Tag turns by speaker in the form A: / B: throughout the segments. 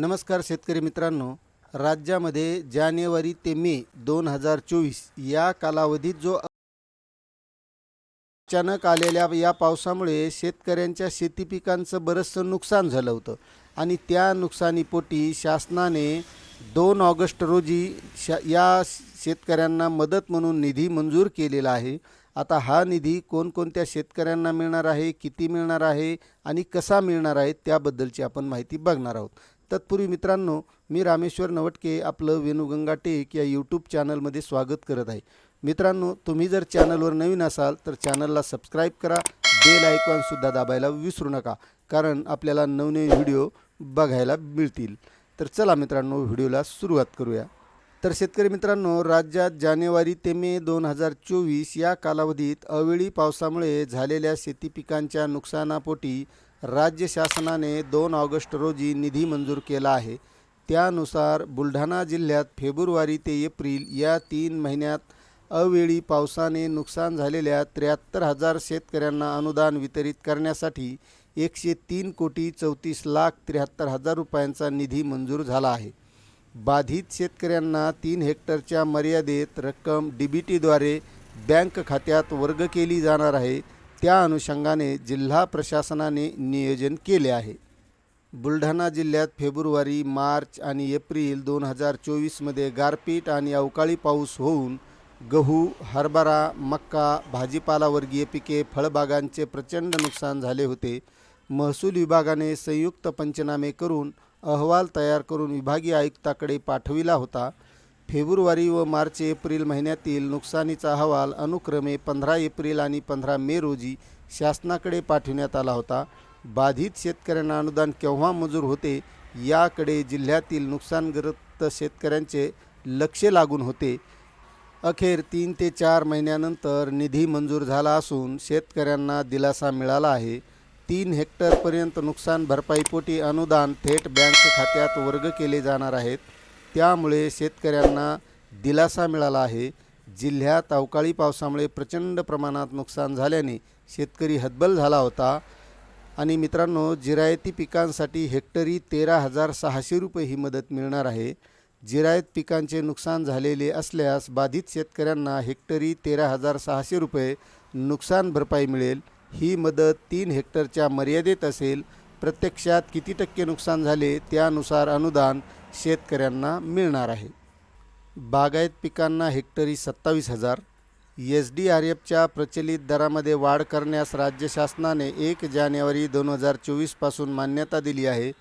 A: नमस्कार शेतकरी मित्रांनो. राज्यामध्ये जानेवारी ते मे दोन हजार चोवीस या कालावधीत जो अचानक आलेल्या या पावसामुळे शेतकऱ्यांच्या शेती पिकांचं बरंचसं नुकसान झालं होतं. आणि त्या नुकसानीपोटी शासनाने दोन ऑगस्ट रोजी शा या शेतकऱ्यांना मदत म्हणून निधी मंजूर केलेला आहे. आता हा निधी कोणकोणत्या शेतकऱ्यांना मिळणार आहे किती मिळणार आहे आणि कसा मिळणार आहे त्याबद्दलची आपण माहिती बघणार आहोत. तत्पूर्वी मित्रांनो मी रामेश्वर नवटके आपलं वेणुगंगा टेक या यूट्यूब चॅनलमध्ये स्वागत करत आहे. मित्रांनो तुम्ही जर चॅनलवर नवीन असाल तर चॅनलला सबस्क्राईब करा बेल आयकॉनसुद्धा दाबायला विसरू नका कारण आपल्याला नवनवीन व्हिडिओ बघायला मिळतील. तर चला मित्रांनो व्हिडिओला सुरुवात करूया. तर शेतकरी मित्रांनो राज्यात जानेवारी ते मे दोन हजार चोवीस या कालावधीत अवेळी पावसामुळे झालेल्या शेती पिकांच्या नुकसानापोटी राज्य शासनाने दोन ऑगस्ट रोजी निधी मंजूर केला आहे. त्यानुसार बुलढाणा जिल्ह्यात फेब्रुवारी ते एप्रिल या तीन महिन्यात अवेळी पावसाने नुकसान झालेल्या त्र्याहत्तर हजार शेतकऱ्यांना अनुदान वितरित करण्यासाठी एकशे तीन कोटी चौतीस लाख त्र्याहत्तर हजार रुपयांचा निधी मंजूर झाला आहे. बाधित शेतकऱ्यांना तीन हेक्टरच्या मर्यादेत रक्कम डी बी टीद्वारे बँक खात्यात वर्ग केली जाणार आहे. त्या अनुषंगाने जिल्हा प्रशासनाने नियोजन केले आहे. बुलढाणा जिल्ह्यात फेब्रुवारी मार्च आणि एप्रिल दोन हजार चोवीसमध्ये गारपीट आणि अवकाळी पाऊस होऊन गहू हरभरा मक्का भाजीपालावर्गीय पिके फळबागांचे प्रचंड नुकसान झाले होते. महसूल विभागाने संयुक्त पंचनामे करून अहवाल तयार करून विभागीय आयुक्ताकडे पाठविला होता. फेब्रुवारी व मार्च एप्रिल महिन्यातील नुकसानीचा अहवाल अनुक्रमे पंधरा एप्रिल आणि पंधरा मे रोजी शासनाकडे पाठविण्यात आला होता. बाधित शेतकऱ्यांना अनुदान केव्हा मंजूर होते याकडे जिल्ह्यातील नुकसानग्रस्त शेतकऱ्यांचे लक्ष लागून होते. अखेर तीन ते चार महिन्यानंतर निधी मंजूर झाला असून शेतकऱ्यांना दिलासा मिळाला आहे. तीन हेक्टरपर्यंत नुकसान भरपाईपोटी अनुदान थेट बँक खात्यात वर्ग केले जाणार आहेत. त्यामुळे शेतकऱ्यांना दिलासा मिळाला आहे. जिल्ह्यात अवकाळी पावसामुळे प्रचंड प्रमाणात नुकसान झाल्याने शेतकरी हतबल झाला होता. आणि मित्रांनो जिरायती पिकांसाठी हेक्टरी तेरा हजार सहाशे रुपये ही मदत मिळणार आहे. जिरायत पिकांचे नुकसान झालेले असल्यास बाधित शेतकऱ्यांना हेक्टरी तेरा हजार सहाशे रुपये नुकसान भरपाई मिळेल. ही मदत तीन हेक्टरच्या मर्यादेत असेल. प्रत्यक्षात किती टक्के नुकसान झाले त्यानुसार अनुदान शेतकऱ्यांना मिळणार आहे. बागायत पिकांना हेक्टरी सत्तावीस हजार. एस डी आर एफच्या प्रचलित दरामध्ये वाढ करण्यास राज्य शासनाने एक जानेवारी दोन हजार चोवीसपासून मान्यता दिली आहे.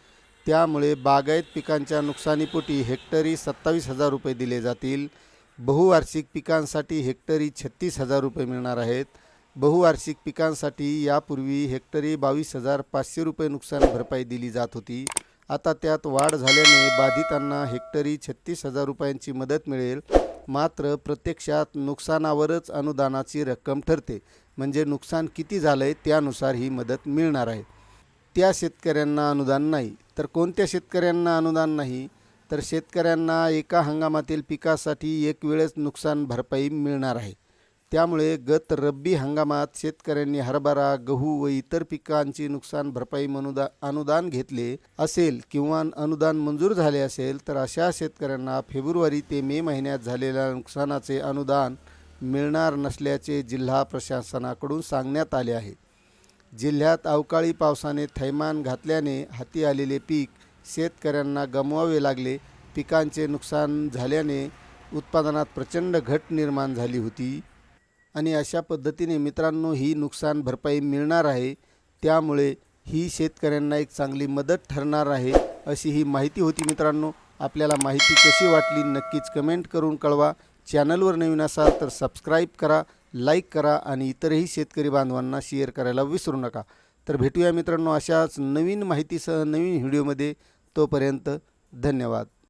A: त्यामुळे बागायत पिकांच्या नुकसानीपोटी हेक्टरी सत्तावीस हजार रुपये दिले जातील. बहुवार्षिक पिकांसाठी हेक्टरी छत्तीस हजार रुपये मिळणार आहेत. बहुवार्षिक पिकांसाठी यापूर्वी हेक्टरी बावीस हजार पाचशे रुपये नुकसान भरपाई दिली जात होती. आता त्यात वाढ झाल्याने बाधितांना हेक्टरी छत्तीस हजार रुपयांची मदत मिळेल. मात्र प्रत्यक्षात नुकसानावरच अनुदानाची रक्कम ठरते. म्हणजे नुकसान किती झालं आहे त्यानुसार ही मदत मिळणार आहे. त्या शेतकऱ्यांना अनुदान नाही. तर कोणत्या शेतकऱ्यांना अनुदान नाही? तर शेतकऱ्यांना एका हंगामातील पिकासाठी एक वेळेस नुकसान भरपाई मिळणार आहे. त्यामुळे गत रब्बी हंगामात शेतकऱ्यांनी हरभरा गहू व इतर पिकांची नुकसान भरपाई अनुदा अनुदान घेतले असेल किंवा अनुदान मंजूर झाले असेल तर अशा शेतकऱ्यांना फेब्रुवारी ते मे महिन्यात झालेल्या नुकसानाचे अनुदान मिळणार नसल्याचे जिल्हा प्रशासनाकडून सांगण्यात आले आहे. जिल्ह्यात अवकाळी पावसाने थैमान घातल्याने हाती आलेले पीक शेतकऱ्यांना गमवावे लागले. पिकांचे नुकसान झाल्याने उत्पादनात प्रचंड घट निर्माण झाली होती. आणि अशा पद्धतीने मित्रांनो ही नुकसान भरपाई मिळणार आहे. त्यामुळे ही शेतकऱ्यांना एक चांगली मदत ठरणार आहे अशी ही माहिती होती मित्रांनो. आपल्याला माहिती कशी वाटली नक्कीच कमेंट करून कळवा. चॅनलवर नवीन असाल तर सबस्क्राईब करा लाईक करा आणि इतरही शेतकरी बांधवांना शेअर करायला विसरू नका. तर भेटूया मित्रांनो अशाच नवीन माहितीसह नवीन व्हिडिओमध्ये. तोपर्यंत धन्यवाद.